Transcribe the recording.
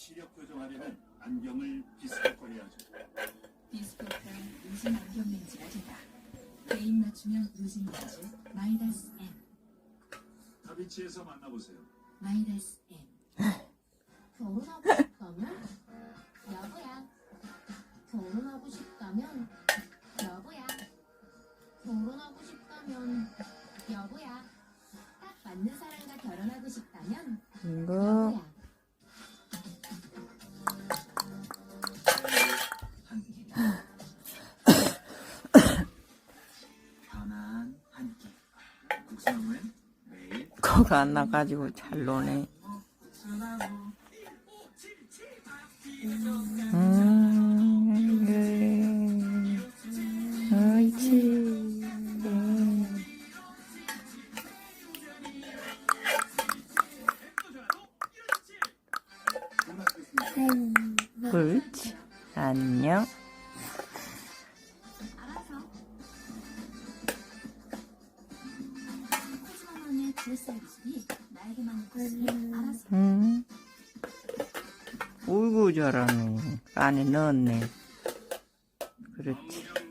활동하려면 안경을 비슷거려야죠. 디스코가 무슨 안경 렌즈가 되다. 개인 맞춤형 무슨 렌즈 마이다스 M. 다비치에서 만나보세요. 마이다스 M. 결혼하고 싶다면? 여보야. 결혼하고 싶다면? 여보야. 결혼하고 싶다면? 여보야. 딱 맞는 사람과 결혼하고 싶다면 코가 안 나가지고 잘 노네. 음, 옳지. 옳지. 안녕. 모습이 음. 어이구 잘하네. 안에 넣었네. 그렇지.